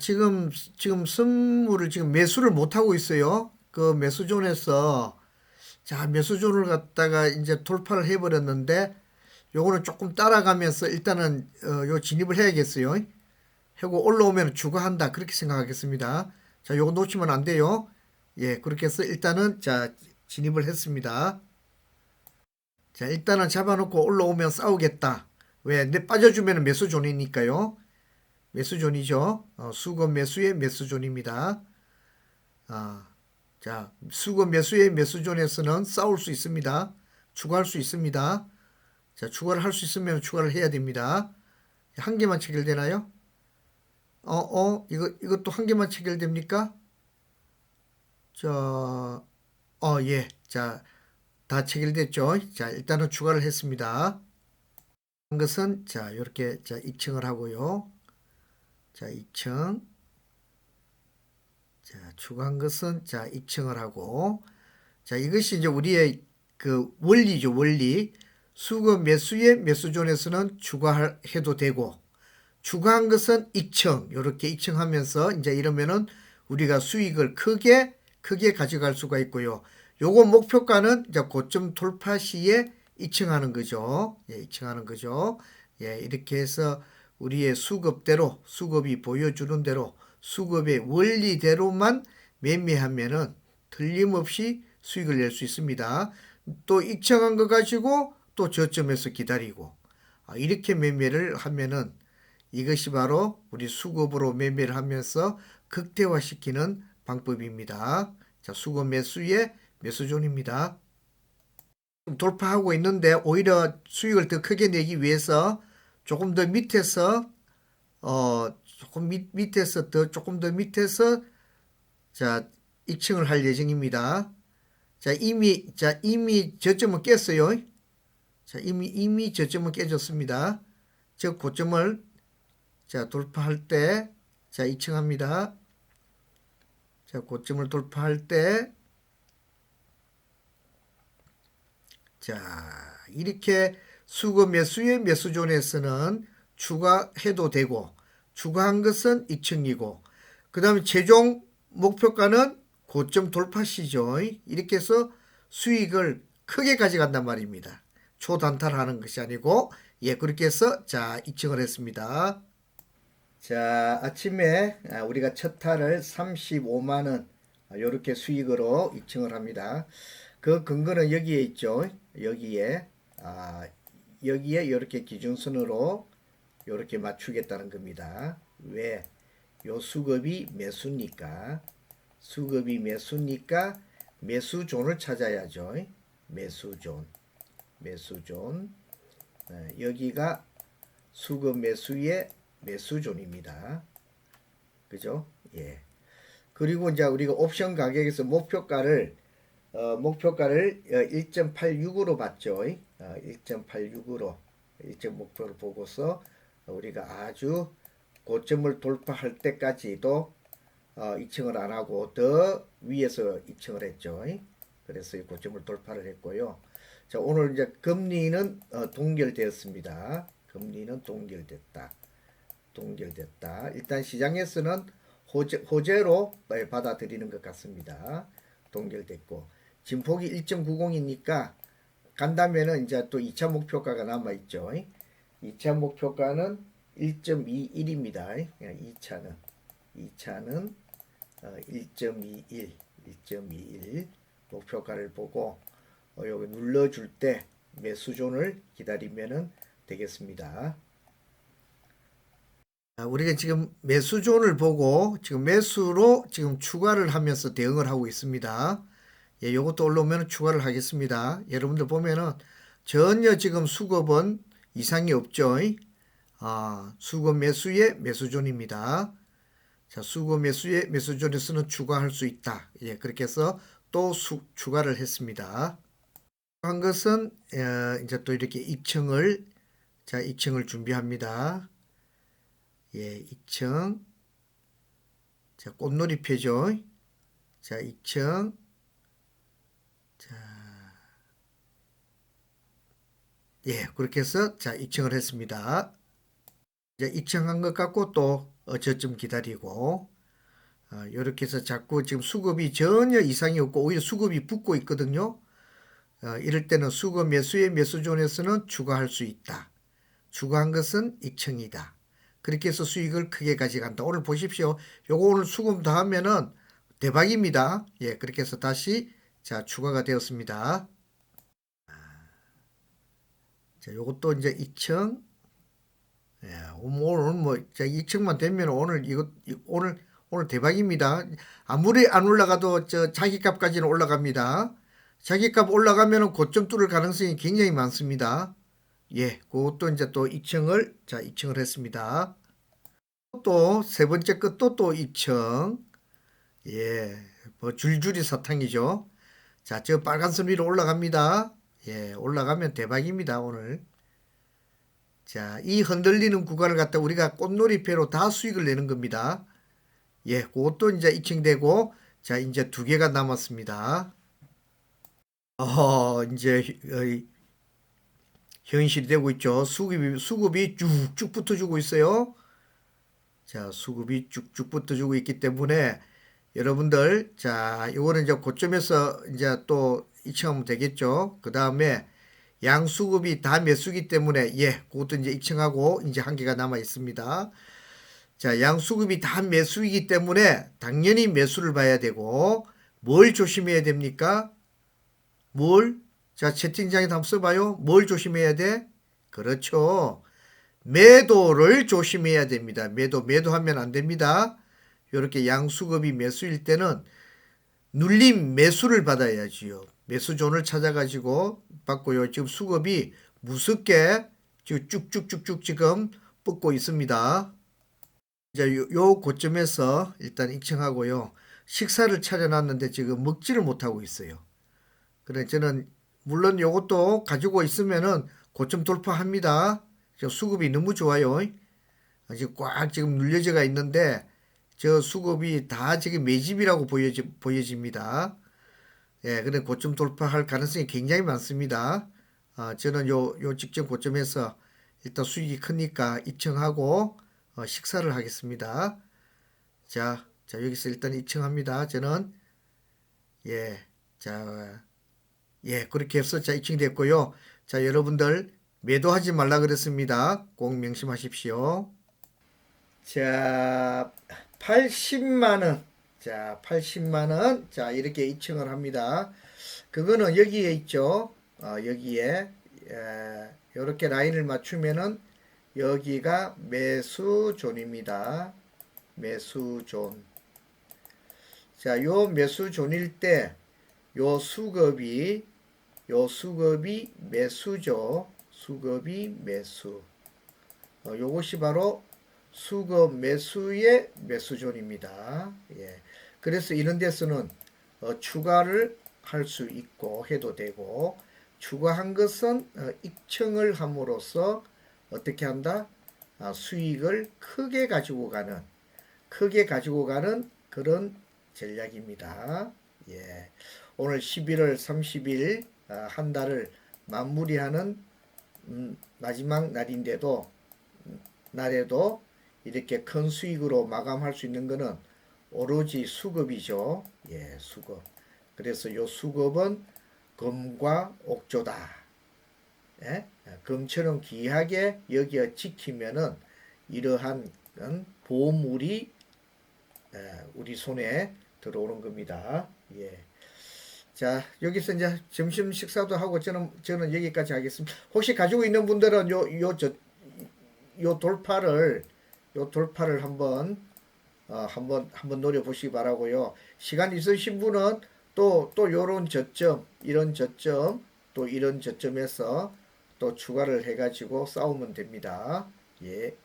지금 지금 선물을 지금 매수를 못 하고 있어요. 그 매수존에서 자 매수존을 갖다가 이제 돌파를 해버렸는데 요거는 조금 따라가면서 일단은 어, 요 진입을 해야겠어요. 하고 올라오면 주가한다 그렇게 생각하겠습니다. 자 요거 놓치면 안 돼요. 예 그렇게 해서 일단은 자 진입을 했습니다. 자 일단은 잡아놓고 올라오면 싸우겠다. 왜? 내 빠져주면 매수존이니까요. 매수존이죠. 어, 수급 매수의 매수존입니다. 아, 자, 수급 매수의 매수존에서는 싸울 수 있습니다. 추가할 수 있습니다. 자, 추가를 할 수 있으면 추가를 해야 됩니다. 한 개만 체결되나요? 어, 어, 이거, 이것도 한 개만 체결됩니까? 자, 어, 예. 자, 다 체결됐죠? 자, 일단은 추가를 했습니다. 한 것은, 자, 이렇게, 자, 익층을 하고요. 자, 2층. 자, 추가한 것은 자, 2층을 하고 자, 이것이 이제 우리의 그 원리죠, 원리. 수급 매수의 매수존에서는 추가해도 되고 추가한 것은 익층 이렇게 익층하면서 이제 이러면은 우리가 수익을 크게 크게 가져갈 수가 있고요. 요거 목표가는 이제 고점 돌파 시에 익층하는 거죠. 예, 익층하는 거죠. 예, 이렇게 해서 우리의 수급대로 수급이 보여주는 대로 수급의 원리대로만 매매하면은 틀림없이 수익을 낼 수 있습니다. 또 익청한 거 가지고 또 저점에서 기다리고 아, 이렇게 매매를 하면은 이것이 바로 우리 수급으로 매매를 하면서 극대화시키는 방법입니다. 자, 수급 매수의 매수존입니다. 돌파하고 있는데 오히려 수익을 더 크게 내기 위해서 조금 더 밑에서 어 조금 밑, 밑에서 더 조금 더 밑에서 자 익층을 할 예정입니다. 자 이미 자 이미 저점은 깼어요. 자 이미 이미 저점은 깨졌습니다. 즉 고점을 자 돌파할 때자 익층합니다. 자 고점을 돌파할 때 자, 이렇게 수급 매수의 매수존에서는 추가해도 되고 추가한 것은 2층이고 그 다음에 최종 목표가는 고점 돌파 시죠. 이렇게 해서 수익을 크게 가져간단 말입니다. 초단타하는 것이 아니고 예 그렇게 해서 자 2층을 했습니다. 자 아침에 아, 우리가 첫 타를 35만 원 이렇게 수익으로 2층을 합니다. 그 근거는 여기에 있죠. 여기에 아, 여기에 이렇게 기준선으로 이렇게 맞추겠다는 겁니다. 왜? 요 수급이 매수니까 수급이 매수니까 매수존을 찾아야죠. 매수존 매수존 네, 여기가 수급 매수의 매수존입니다. 그죠? 예. 그리고 이제 우리가 옵션 가격에서 목표가를 어, 목표가를 1.86으로 봤죠. 어, 1.86으로 일정 목표를 보고서 우리가 아주 고점을 돌파할 때까지도 어, 2층을 안 하고 더 위에서 2층을 했죠. 그래서 이 고점을 돌파를 했고요. 자, 오늘 이제 금리는 어, 동결되었습니다. 금리는 동결됐다. 동결됐다. 일단 시장에서는 호재, 호재로 받아들이는 것 같습니다. 동결됐고 진폭이 1.90이니까 간다면은 이제 또 2차 목표가가 남아 있죠. 2차 목표가는 1.21입니다. 2차는 2차는 1.21 1.21 목표가를 보고 어, 여기 눌러줄 때 매수존을 기다리면은 되겠습니다. 우리가 지금 매수존을 보고 지금 매수로 지금 추가를 하면서 대응을 하고 있습니다. 예, 요것도 올라오면 추가를 하겠습니다. 여러분들 보면은 전혀 지금 수급은 이상이 없죠. 아, 수급 매수의 매수존입니다. 자, 수급 매수의 매수존에서는 추가할 수 있다. 예, 그렇게 해서 또 수, 추가를 했습니다. 한 것은 어, 이제 또 이렇게 익층을 자, 익층을 준비합니다. 예, 익층. 자, 꽃놀이 표죠. 자, 익층. 자, 예, 그렇게 해서 자, 2층을 했습니다. 이제 익청한 것 같고 또 어, 저쯤 기다리고 어, 이렇게 해서 자꾸 지금 수급이 전혀 이상이 없고 오히려 수급이 붙고 있거든요. 어, 이럴 때는 수급 매수의 매수존에서는 추가할 수 있다. 추가한 것은 익청이다. 그렇게 해서 수익을 크게 가져간다. 오늘 보십시오. 요거 오늘 수금 다 하면은 대박입니다. 예, 그렇게 해서 다시 자 추가가 되었습니다. 자, 요것도 이제 익청. 예, 오늘 뭐, 자, 익청만 되면 오늘 이거 이- 오늘 오늘 대박입니다. 아무리 안 올라가도 저 자기 값까지는 올라갑니다. 자기 값 올라가면은 고점 뚫을 가능성이 굉장히 많습니다. 예, 그것도 이제 또 익청을 자 익청을 했습니다. 또 세 번째 것도 또 익청. 예, 뭐 줄줄이 사탕이죠. 자, 저 빨간 선 위로 올라갑니다. 예, 올라가면 대박입니다, 오늘. 자, 이 흔들리는 구간을 갖다 우리가 꽃놀이패로 다 수익을 내는 겁니다. 예, 그것도 이제 익청되고, 자, 이제 두 개가 남았습니다. 어, 이제, 어, 현실이 되고 있죠. 수급이, 수급이 쭉쭉 붙어주고 있어요. 자, 수급이 쭉쭉 붙어주고 있기 때문에 여러분들, 자, 요거는 이제 고점에서 이제 또 익청하면 되겠죠. 그 다음에 양수급이 다 매수기 때문에 예, 그것도 이제 익청하고 이제 한 개가 남아 있습니다. 자, 양수급이 다 매수이기 때문에 당연히 매수를 봐야 되고 뭘 조심해야 됩니까? 뭘? 자, 채팅창에 한번 써봐요. 뭘 조심해야 돼? 그렇죠. 매도를 조심해야 됩니다. 매도, 매도하면 안 됩니다. 이렇게 양수급이 매수일 때는 눌림 매수를 받아야지요. 매수존을 찾아가지고 받고요. 지금 수급이 무섭게 지금 쭉쭉쭉쭉 지금 뻗고 있습니다. 이제 요, 요 고점에서 일단 익청하고요. 식사를 차려놨는데 지금 먹지를 못하고 있어요. 그래 저는 물론 요것도 가지고 있으면은 고점 돌파합니다. 저 수급이 너무 좋아요. 아직 꽉 지금 눌려져가 있는데 저 수급이 다 지금 매집이라고 보여지, 보여집니다. 예, 근데 고점 돌파할 가능성이 굉장히 많습니다. 아, 저는 요, 요 직전 고점에서 일단 수익이 크니까 입청하고 어, 식사를 하겠습니다. 자, 자, 여기서 일단 입청합니다. 저는, 예, 자, 예, 그렇게 해서 자, 입청됐고요. 자, 여러분들 매도하지 말라 그랬습니다. 꼭 명심하십시오. 자, 80만 원. 자, 80만 원. 자, 이렇게 입청을 합니다. 그거는 여기에 있죠. 어, 여기에 에, 이렇게 라인을 맞추면은 여기가 매수존입니다. 매수존. 자, 요 매수존일 때 요 수급이 요 수급이 매수죠. 수급이 매수. 어, 요것이 바로 수급 매수의 매수존입니다. 예. 그래서 이런 데서는 어, 추가를 할 수 있고 해도 되고 추가한 것은 어, 입청을 함으로써 어떻게 한다? 아, 수익을 크게 가지고 가는 크게 가지고 가는 그런 전략입니다. 예. 오늘 11월 30일 아, 한 달을 마무리하는 음, 마지막 날인데도 음, 날에도 이렇게 큰 수익으로 마감할 수 있는 것은 오로지 수급이죠. 예, 수급. 그래서 요 수급은 금과 옥조다. 예? 금처럼 귀하게 여기어 지키면은 이러한 보물이 예, 우리 손에 들어오는 겁니다. 예. 자, 여기서 이제 점심 식사도 하고 저는 저는 여기까지 하겠습니다. 혹시 가지고 있는 분들은 요 요 저 요 돌파를 요 돌파를 한번 어, 한번 한번 노려 보시기 바라고요. 시간 있으신 분은 또 또 요런 저점, 이런 저점, 또 이런 저점에서 또 추가를 해 가지고 싸우면 됩니다. 예.